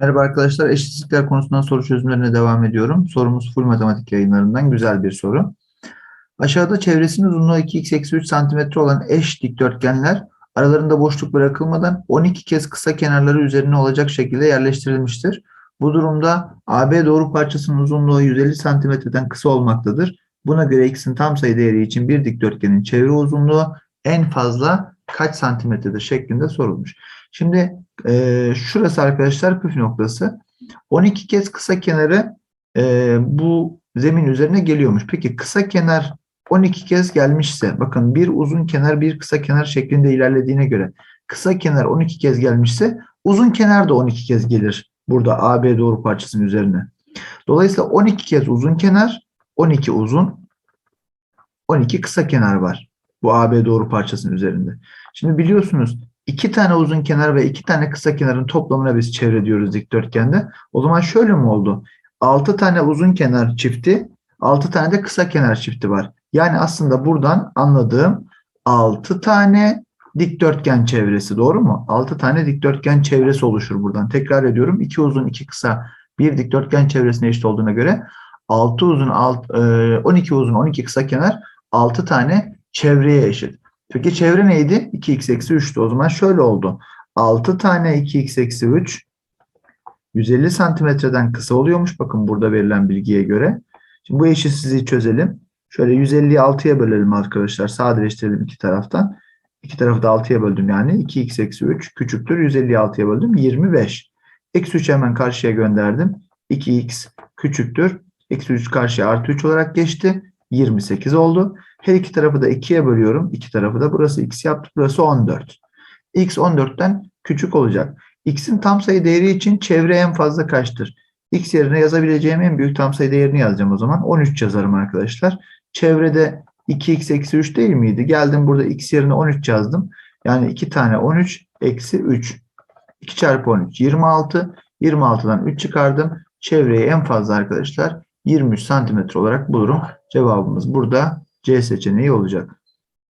Merhaba arkadaşlar, eşitsizlikler konusundan soru çözümlerine devam ediyorum. Sorumuz full matematik yayınlarından güzel bir soru. Aşağıda çevresinin uzunluğu 2x eksi 3 cm olan eş dikdörtgenler aralarında boşluk bırakılmadan 12 kez kısa kenarları üzerine olacak şekilde yerleştirilmiştir. Bu durumda AB doğru parçasının uzunluğu 150 cm'den kısa olmaktadır. Buna göre x'in tam sayı değeri için bir dikdörtgenin çevre uzunluğu en fazla kaç santimetredir şeklinde sorulmuş. Şimdi e, şurası arkadaşlar püf noktası. 12 kez kısa kenarı e, bu zemin üzerine geliyormuş. Peki kısa kenar 12 kez gelmişse bakın bir uzun kenar bir kısa kenar şeklinde ilerlediğine göre kısa kenar 12 kez gelmişse uzun kenar da 12 kez gelir burada AB doğru parçasının üzerine. Dolayısıyla 12 kez uzun kenar 12 uzun 12 kısa kenar var bu AB doğru parçasının üzerinde. Şimdi biliyorsunuz iki tane uzun kenar ve iki tane kısa kenarın toplamına biz çevre diyoruz dikdörtgende. O zaman şöyle mi oldu? 6 tane uzun kenar çifti, 6 tane de kısa kenar çifti var. Yani aslında buradan anladığım 6 tane dikdörtgen çevresi doğru mu? 6 tane dikdörtgen çevresi oluşur buradan. Tekrar ediyorum. 2 uzun 2 kısa bir dikdörtgen çevresine eşit olduğuna göre 6 uzun 12 uzun 12 kısa kenar 6 tane çevreye eşit. Peki çevre neydi? 2x eksi 3'tü. O zaman şöyle oldu. 6 tane 2x eksi 3 150 santimetreden kısa oluyormuş. Bakın burada verilen bilgiye göre. Şimdi bu eşitsizliği çözelim. Şöyle 150'yi 6'ya bölelim arkadaşlar. Sadeleştirelim iki taraftan. İki tarafı da 6'ya böldüm yani. 2x eksi 3 küçüktür. 150'yi 6'ya böldüm. 25. Eksi 3'ü hemen karşıya gönderdim. 2x küçüktür. Eksi 3 karşıya artı 3 olarak geçti. 28 oldu. Her iki tarafı da 2'ye bölüyorum. İki tarafı da burası x yaptı. Burası 14. x 14'ten küçük olacak. x'in tam sayı değeri için çevre en fazla kaçtır? x yerine yazabileceğim en büyük tam sayı değerini yazacağım o zaman. 13 yazarım arkadaşlar. Çevrede 2x eksi 3 değil miydi? Geldim burada x yerine 13 yazdım. Yani 2 tane 13 eksi 3. 2 çarpı 13 26. 26'dan 3 çıkardım. Çevreyi en fazla arkadaşlar 23 santimetre olarak bulurum. Cevabımız burada C seçeneği olacak.